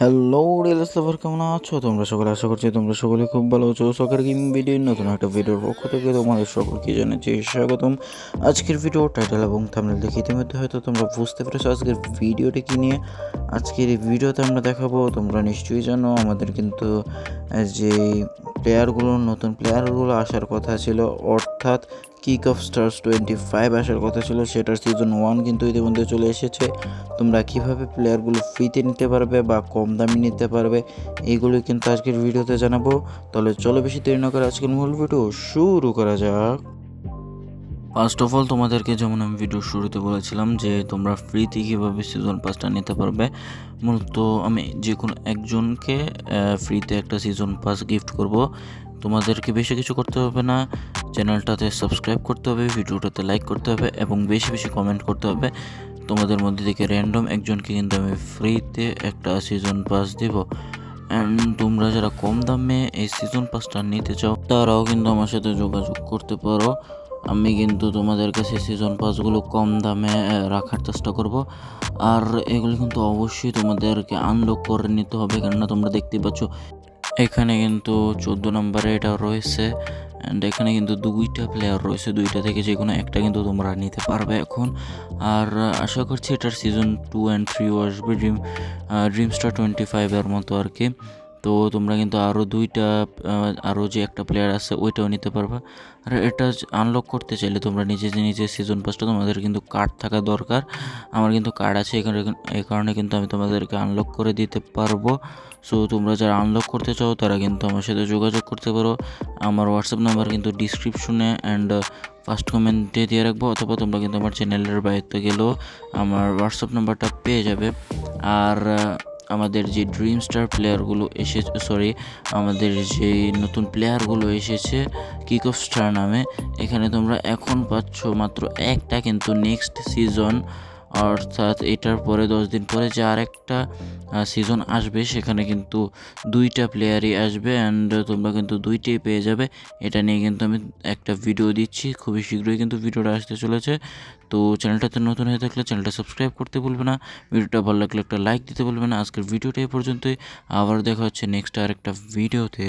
Hello real লাভার কেমন আছো? তোমরা সকলে আশা করছি তোমরা সকলে খুব ভালো আছো। সকের গেম ভিডিও নতুন একটা ভিডিওর পক্ষ থেকে তোমাদের সকলকে জানাচ্ছি স্বাগতম। আজকের ভিডিও টাইটেল এবং থামনেল দেখে ইতিমধ্যে হয়তো তোমরা বুঝতে পেরেছ আজকের ভিডিওটি কী নিয়ে। আজকের এই ভিডিওতে আমরা দেখাবো, তোমরা নিশ্চয়ই জানো, আমাদের কিন্তু যে প্লেয়ারগুলো নতুন প্লেয়ারগুলো আসার কথা ছিল। অর্থাৎ kick off stars twenty five আসার কথা ছিল। সেটার সিজন ওয়ান কিন্তু ইতিমধ্যে চলে এসেছে। তোমরা কীভাবে প্লেয়ারগুলো ফ্রিতে নিতে পারবে বা কম দামে নিতে পারবে এইগুলো কিন্তু আজকের ভিডিওতে জানাব। তাহলে চলো বেশি দেরি না করে আজকের মূল ভিডিও শুরু করা যাক। ফার্স্ট অফ অল তোমাদেরকে যেমন আমি ভিডিও শুরুতে বলেছিলাম যে তোমরা ফ্রিতে কীভাবে সিজন পাসটা নিতে পারবে, মূলত আমি যে কোনো একজনকে ফ্রিতে একটা সিজন পাস গিফট করব। তোমাদেরকে বেশি কিছু করতে হবে না চ্যানেলটাতে সাবস্ক্রাইব করতে হবে ভিডিওটাতে লাইক করতে হবে এবং বেশি বেশি কমেন্ট করতে হবে। তোমাদের মধ্যে থেকে র্যান্ডম একজনকে কিন্তু আমি ফ্রিতে একটা সিজন পাস দিব। অ্যান্ড তোমরা যারা কম দামে এই সিজন পাসটা নিতে চাও, তারাও কিন্তু আমার সাথে যোগাযোগ করতে পারো। আমি কিন্তু তোমাদের কাছে সিজন পাসগুলো কম দামে রাখার চেষ্টা করব। আর এগুলো কিন্তু অবশ্যই তোমাদেরকে আনলক করে নিতে হবে, কেননা তোমরা দেখতেই পাচ্ছ, এখানে কিন্তু চোদ্দ নম্বরে এটা রয়েছে। অ্যান্ড এখানে কিন্তু দুইটা প্লেয়ার রয়েছে, দুইটা থেকে যে কোনো একটা কিন্তু তোমরা নিতে পারবে এখন। আর আশা করছি এটার সিজন টু অ্যান্ড থ্রিও আসবে ড্রিম ড্রিম স্টার টোয়েন্টি ফাইভের মতো আর কি। তো তোমরা কিন্তু আরও দুইটা আরও যে একটা প্লেয়ার আছে ওইটাও নিতে পারবে। আর এটা আনলক করতে চাইলে তোমরা নিজে যে নিজে সিজন পাসটা তোমাদের কিন্তু কার্ড থাকা দরকার। আমার কিন্তু কার্ড আছে এখানে এই কারণে কিন্তু আমি তোমাদেরকে আনলক করে দিতে পারব। সো তোমরা যারা আনলক করতে চাও, তারা কিন্তু আমার সাথে যোগাযোগ করতে পারো। আমার হোয়াটসঅ্যাপ নাম্বার কিন্তু ডিসক্রিপশনে অ্যান্ড ফার্স্ট কমেন্টে দিয়ে রাখব, অথবা তোমরা কিন্তু আমার চ্যানেলের বাইরে গেলেও আমার হোয়াটসঅ্যাপ নাম্বারটা পেয়ে যাবে। আর আমাদের যে ড্রিম স্টার প্লেয়ারগুলো এসে সরি আমাদের যে নতুন প্লেয়ারগুলো এসেছে কিক অফ স্টার নামে, এখানে তোমরা এখন পাচ্ছ মাত্র একটা কিন্তু নেক্সট সিজন অর্থাৎ এটার পরে দশ দিন পরে যে আরেকটা সিজন আসবে, সেখানে কিন্তু দুইটা প্লেয়ারই আসবে অ্যান্ড তোমরা কিন্তু দুইটাই পেয়ে যাবে। এটা নিয়ে কিন্তু আমি একটা ভিডিও দিচ্ছি, খুবই শীঘ্রই কিন্তু ভিডিওটা আসতে চলেছে। তো চ্যানেলটাতে নতুন হয়ে থাকলে চ্যানেলটা সাবস্ক্রাইব করতে ভুলবে না ভিডিওটা ভালো লাগলে একটা লাইক দিতে ভুলবে না। আজকের ভিডিওটা এই পর্যন্তই, আবার দেখা হচ্ছে নেক্সট আরেকটা ভিডিওতে